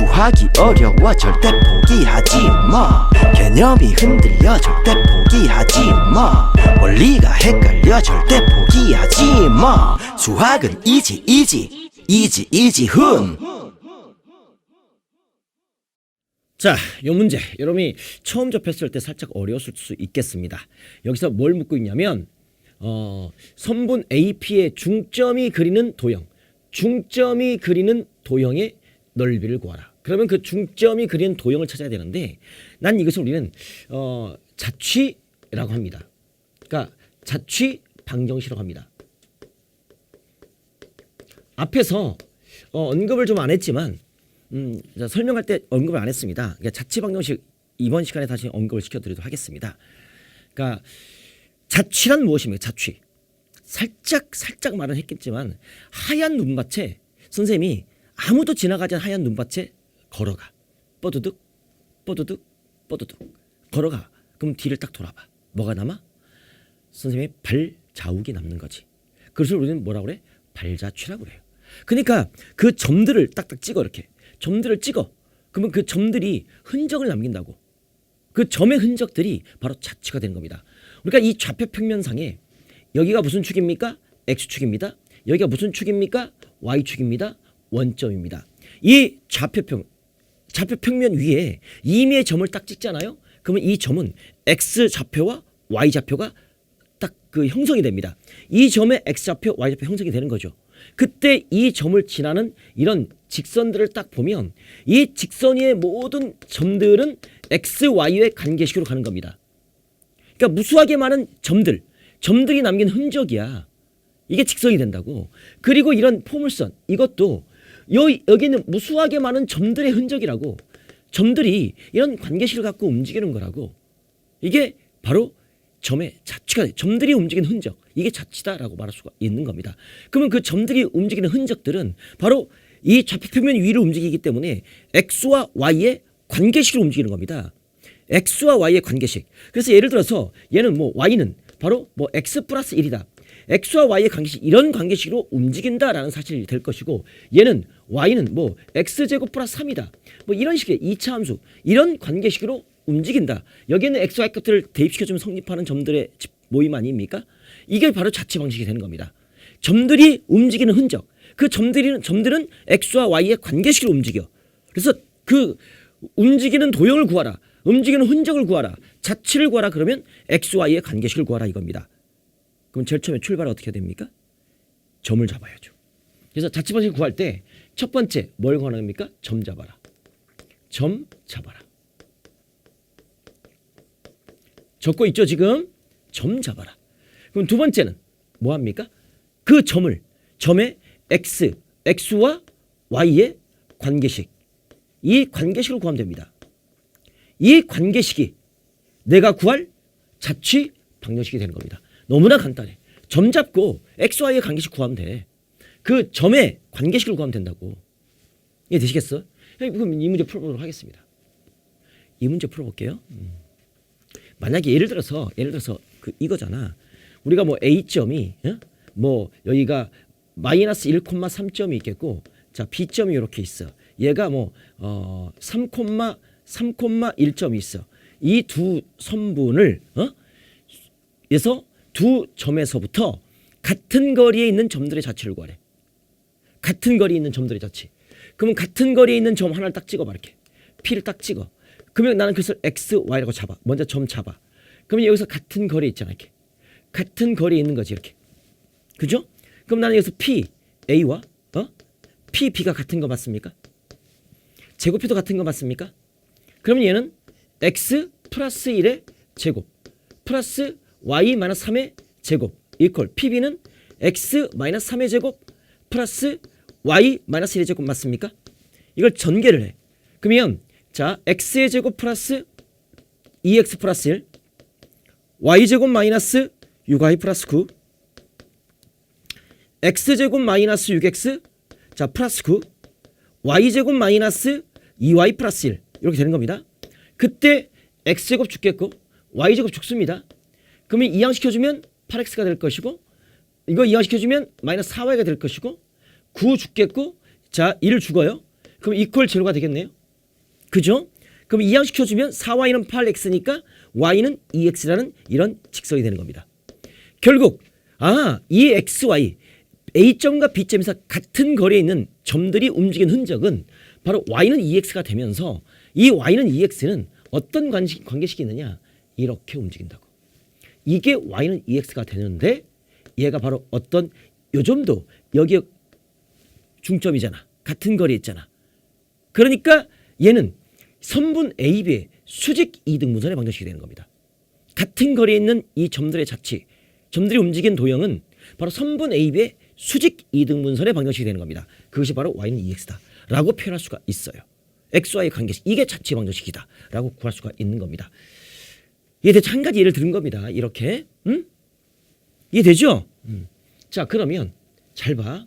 수학이 어려워 절대 포기하지 마. 개념이 흔들려 절대 포기하지 마. 원리가 헷갈려 절대 포기하지 마. 수학은 이지 이지 이지 이지 훈 자, 요 문제. 여러분이 처음 접했을 때 살짝 어려웠을 수 있겠습니다. 여기서 뭘 묻고 있냐면 어, 선분 AP의 중점이 그리는 도형, 중점이 그리는 도형의 넓이를 구하라. 그러면 그 중점이 그리는 도형을 찾아야 되는데 난 이것을 우리는 어, 자취라고 합니다. 그러니까 자취 방정식이라고 합니다. 앞에서 어, 언급을 좀 안 했지만 음, 자, 설명할 때 언급을 안 했습니다. 그러니까 자취 방정식 이번 시간에 다시 언급을 시켜드리도록 하겠습니다. 그러니까 자취란 무엇입니까? 자취. 살짝 살짝 말은 했겠지만 하얀 눈밭에 선생님이 아무도 지나가지 않은 하얀 눈밭에 걸어가. 뻐두둑 뻐두둑 뻐두둑 걸어가. 그럼 뒤를 딱 돌아봐. 뭐가 남아? 선생님의 발 자욱이 남는 거지. 그래서 우리는 뭐라 그래? 발자취라고 그래요. 그러니까 그 점들을 딱딱 찍어 이렇게 점들을 찍어. 그러면 그 점들이 흔적을 남긴다고. 그 점의 흔적들이 바로 자취가 되는 겁니다. 그러니까 이 좌표 평면상에 여기가 무슨 축입니까? x축입니다. 여기가 무슨 축입니까? y축입니다. 원점입니다. 이 좌표평 좌표 평면 위에 임의의 점을 딱 찍잖아요. 그러면 이 점은 x 좌표와 y 좌표가 딱 그 형성이 됩니다. 이 점의 x 좌표, y 좌표 형성이 되는 거죠. 그때 이 점을 지나는 이런 직선들을 딱 보면 이 직선 위의 모든 점들은 x, y의 관계식으로 가는 겁니다. 그러니까 무수하게 많은 점들, 점들이 남긴 흔적이야. 이게 직선이 된다고. 그리고 이런 포물선, 이것도 여, 여기는 무수하게 많은 점들의 흔적이라고. 점들이 이런 관계식을 갖고 움직이는 거라고. 이게 바로 점의 자취가 돼. 점들이 움직이는 흔적. 이게 자취다라고 말할 수가 있는 겁니다. 그러면 그 점들이 움직이는 흔적들은 바로 이 좌표평면 위를 움직이기 때문에 x와 y의 관계식으로 움직이는 겁니다. x와 y의 관계식. 그래서 예를 들어서 얘는 뭐 y는 바로 뭐 x 플러스 1이다. x와 y의 관계식 이런 관계식으로 움직인다라는 사실이 될 것이고 얘는 y는 뭐 x제곱 플러스 3이다. 뭐 이런 식의 이차 함수 이런 관계식으로 움직인다. 여기에는 x, y 값들을 대입시켜주면 성립하는 점들의 집- 모임 아닙니까? 이게 바로 자치 방식이 되는 겁니다. 점들이 움직이는 흔적. 그 점들이 점들은 x와 y의 관계식으로 움직여. 그래서 그 움직이는 도형을 구하라. 움직이는 흔적을 구하라. 자치를 구하라 그러면 x, y의 관계식을 구하라 이겁니다. 그럼 제일 처음에 출발은 어떻게 됩니까? 점을 잡아야죠. 그래서 자치 방식을 구할 때 첫 번째 뭘 겁니까? 점 잡아라. 점 잡아라. 적고 있죠 지금? 점 잡아라. 그럼 두 번째는 뭐 합니까? 그 점을 점의 x, x와 y의 관계식 이 관계식을 구하면 됩니다. 이 관계식이 내가 구할 자취 방정식이 되는 겁니다. 너무나 간단해. 점 잡고 x, y의 관계식 구하면 돼. 그 점의 관계식을 구하면 된다고. 이해 되시겠어? 그럼 이 문제 풀어보도록 하겠습니다. 이 문제 풀어볼게요. 음. 만약에 예를 들어서 예를 들어서 그 이거잖아. 우리가 뭐 A 점이 어? 뭐 여기가 마이너스 1,3점이 있겠고 자 B 점이 이렇게 있어. 얘가 뭐 어 3,3,1점이 있어. 이 두 선분을 어? 에서 두 점에서부터 같은 거리에 있는 점들의 자치를 구하래. 같은 거리에 있는 점들의 자치. 그러면 같은 거리에 있는 점 하나를 딱 찍어봐 이렇게. P를 딱 찍어. 그러면 나는 그것을 X, Y라고 잡아. 먼저 점 잡아. 그러면 여기서 같은 거리에 있잖아 이렇게. 같은 거리에 있는 거지 이렇게. 그죠? 그럼 나는 여기서 P, A와 어? P, B가 같은 거 맞습니까? 제곱해도 같은 거 맞습니까? 그러면 얘는 X 플러스 1의 제곱 플러스 Y 마이너스 3의 제곱 이퀄 PB는 X 마이너스 3의 제곱 플러스 Y 마이너스 1의 제곱 맞습니까? 이걸 전개를 해. 그러면 자 X의 제곱 플러스 2X 플러스 1 Y제곱 마이너스 6Y 플러스 9 X제곱 마이너스 6X 자 플러스 9 Y제곱 마이너스 2Y 플러스 1 이렇게 되는 겁니다. 그때 X제곱 죽겠고 Y제곱 죽습니다. 그러면 이항시켜주면 8X가 될 것이고 이거 이항시켜주면 마이너스 4Y가 될 것이고 9 죽겠고 자1 죽어요. 그럼 이퀄 제로가 되겠네요. 그죠? 그럼 이항시켜주면 4y는 8x니까 y는 2x라는 이런 직선이 되는 겁니다. 결국 아, 이 xy A점과 B점에서 같은 거리에 있는 점들이 움직인 흔적은 바로 y는 2x가 되면서 이 y는 2x는 어떤 관계식이 있느냐 이렇게 움직인다고. 이게 y는 2x가 되는데 얘가 바로 어떤 요점도 여기 중점이잖아. 같은 거리에 있잖아. 그러니까 얘는 선분 AB의 수직 이등분선의 방정식이 되는 겁니다. 같은 거리에 있는 이 점들의 자치, 점들이 움직인 도형은 바로 선분 AB의 수직 이등분선의 방정식이 되는 겁니다. 그것이 바로 y는 2x다. 라고 표현할 수가 있어요. xy의 관계식, 이게 자치 방정식이다. 라고 구할 수가 있는 겁니다. 이해되죠? 한 가지 예를 들은 겁니다. 이렇게. 음? 이해되죠? 음. 자, 그러면 잘 봐.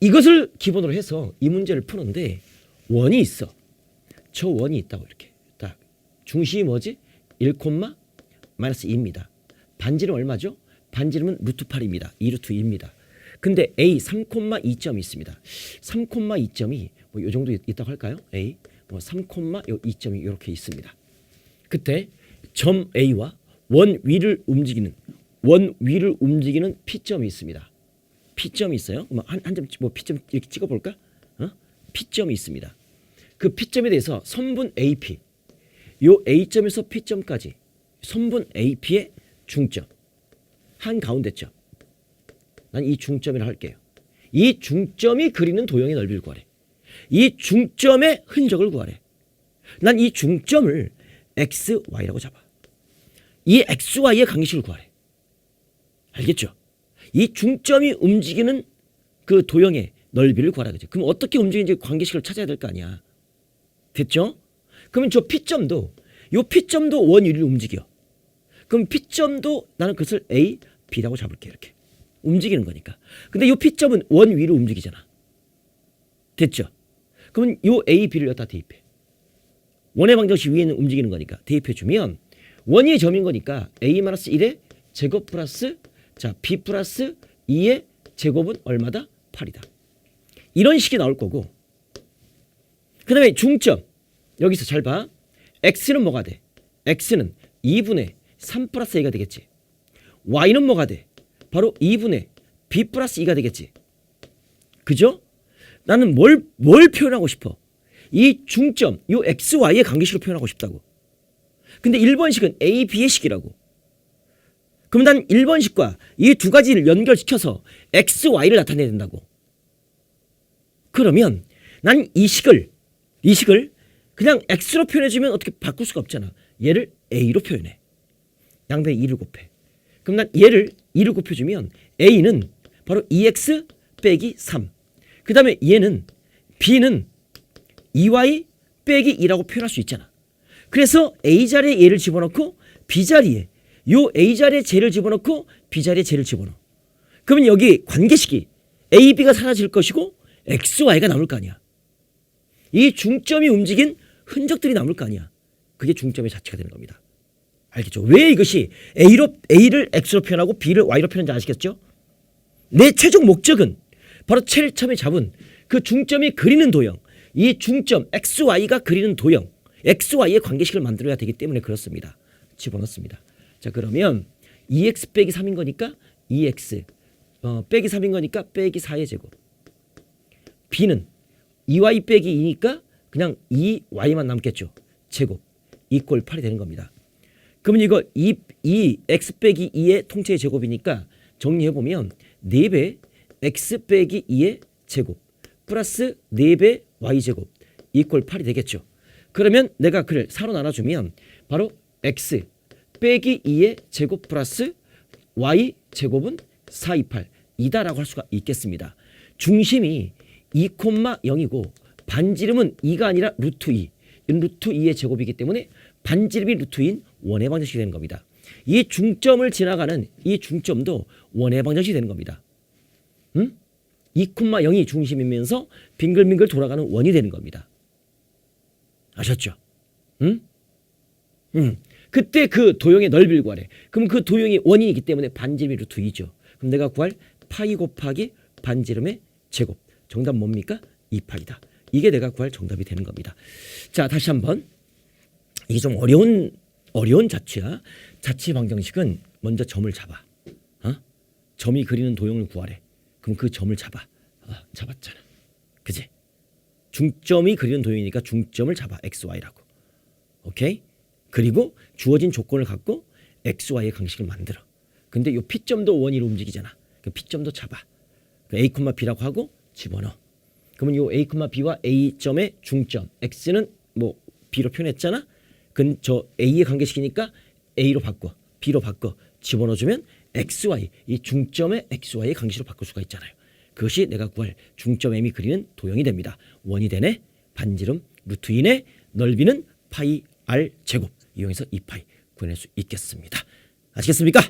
이것을 기본으로 해서 이 문제를 푸는데 원이 있어. 저 원이 있다고 이렇게. 딱. 중심이 뭐지? 1, 마이너스 2입니다. 반지름 얼마죠? 반지름은 루트 8입니다. 2 루트 2입니다. 근데 A 3,2점이 있습니다. 3,2점이 뭐 요 정도 있- 있다고 할까요? A 뭐 3,2점이 이렇게 있습니다. 그때 점 A와 원 위를 움직이는 원 위를 움직이는 P점이 있습니다. P점이 있어요. 한한점뭐 P점 이렇게 찍어 볼까? 어? P점이 있습니다. 그 P점에 대해서 선분 AP 요 A점에서 P점까지 선분 AP의 중점 한 가운데점 난 이 중점이라 할게요. 이 중점이 그리는 도형의 넓이를 구하래. 이 중점의 흔적을 구하래. 난 이 중점을 x, y라고 잡아. 이 x, y의 관계식을 구하래. 알겠죠? 이 중점이 움직이는 그 도형의 넓이를 구하라 그죠. 그럼 어떻게 움직이는지 관계식을 찾아야 될 거 아니야. 됐죠? 그러면 저 P점도 요 P점도 원 위를 움직여. 그럼 P점도 나는 그것을 A, B라고 잡을게 이렇게. 움직이는 거니까. 근데 요 P점은 원 위로 움직이잖아. 됐죠? 그러면 요 A, B를 여기다 대입해. 원의 방정식 위에는 움직이는 거니까 대입해 주면 원의 점인 거니까 A-1의 제곱 플러스 자 B 플러스 2의 제곱은 얼마다? 8이다. 이런 식이 나올 거고 그 다음에 중점 여기서 잘 봐. X는 뭐가 돼? X는 2분의 3 플러스 A가 되겠지. Y는 뭐가 돼? 바로 2분의 B 플러스 2가 되겠지. 그죠? 나는 뭘, 뭘 표현하고 싶어? 이 중점, 요 XY의 관계식을 표현하고 싶다고. 근데 1번식은 A, B의 식이라고. 그럼 난 1번식과 이 두 가지를 연결시켜서 XY를 나타내야 된다고. 그러면 난 이 식을, 이 식을 그냥 X로 표현해주면 어떻게 바꿀 수가 없잖아. 얘를 A로 표현해. 양변에 2를 곱해. 그럼 난 얘를 2를 곱해주면 A는 바로 2X 빼기 3. 그 다음에 얘는 B는 2Y 빼기 2라고 표현할 수 있잖아. 그래서 A 자리에 얘를 집어넣고 B 자리에 요 A 자리에 쟤를 집어넣고 B 자리에 쟤를 집어넣어. 그러면 여기 관계식이 A, B가 사라질 것이고 X, Y가 남을 거 아니야. 이 중점이 움직인 흔적들이 남을 거 아니야. 그게 중점의 자체가 되는 겁니다. 알겠죠? 왜 이것이 A로 A를 X로 표현하고 B를 Y로 표현하는지 아시겠죠? 내 최종 목적은 바로 제일 처음에 잡은 그 중점이 그리는 도형, 이 중점 X, Y가 그리는 도형, X, Y의 관계식을 만들어야 되기 때문에 그렇습니다. 집어넣습니다. 자 그러면 2x 빼기 3인 거니까 2x 어, 빼기 3인 거니까 빼기 4의 제곱. B는 2y 빼기 2니까 그냥 2y만 남겠죠. 제곱 이꼴 8이 되는 겁니다. 그러면 이거 2, 2 x 빼기 2의 통째의 제곱이니까 정리해 보면 4배 x 빼기 2의 제곱 플러스 4배 y 제곱 이꼴 8이 되겠죠. 그러면 내가 그를 4로 나눠주면 바로 x 빼기 2의 제곱 플러스 y 제곱은 4, 2, 8 이다라고 할 수가 있겠습니다. 중심이 2,0이고 반지름은 2가 아니라 루트 2. 이는 루트 2의 제곱이기 때문에 반지름이 루트 2인 원의 방정식이 되는 겁니다. 이 중점을 지나가는 이 중점도 원의 방정식이 되는 겁니다. 응? 2,0이 중심이면서 빙글빙글 돌아가는 원이 되는 겁니다. 아셨죠? 응? 응. 그때 그 도형의 넓이를 구하래. 그럼 그 도형이 원이기 때문에 반지름이 루트 2죠. 그럼 내가 구할 파이 곱하기 반지름의 제곱. 정답 뭡니까? 2파이다. 이게 내가 구할 정답이 되는 겁니다. 자 다시 한번 이게 좀 어려운 어려운 자취야. 자취 방정식은 먼저 점을 잡아. 어? 점이 그리는 도형을 구하래. 그럼 그 점을 잡아. 아, 잡았잖아. 그지? 중점이 그리는 도형이니까 중점을 잡아. x, y라고. 오케이? 그리고 주어진 조건을 갖고 x, y의 강식을 만들어. 근데 요 P점도 원위로 움직이잖아. 그 P점도 잡아. 그 A, B라고 하고 집어넣어. 그러면 요 A, B와 A점의 중점 X는 뭐 B로 표현했잖아. 그건 저 A의 관계식이니까 A로 바꿔, B로 바꿔 집어넣어 주면 XY 이 중점의 XY의 관계식으로 바꿀 수가 있잖아요. 그것이 내가 구할 중점 M이 그리는 도형이 됩니다. 원이 되네 반지름 루트 2의 넓이는 파이 R 제곱 이용해서 2파이 구해낼 수 있겠습니다. 아시겠습니까?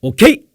오케이.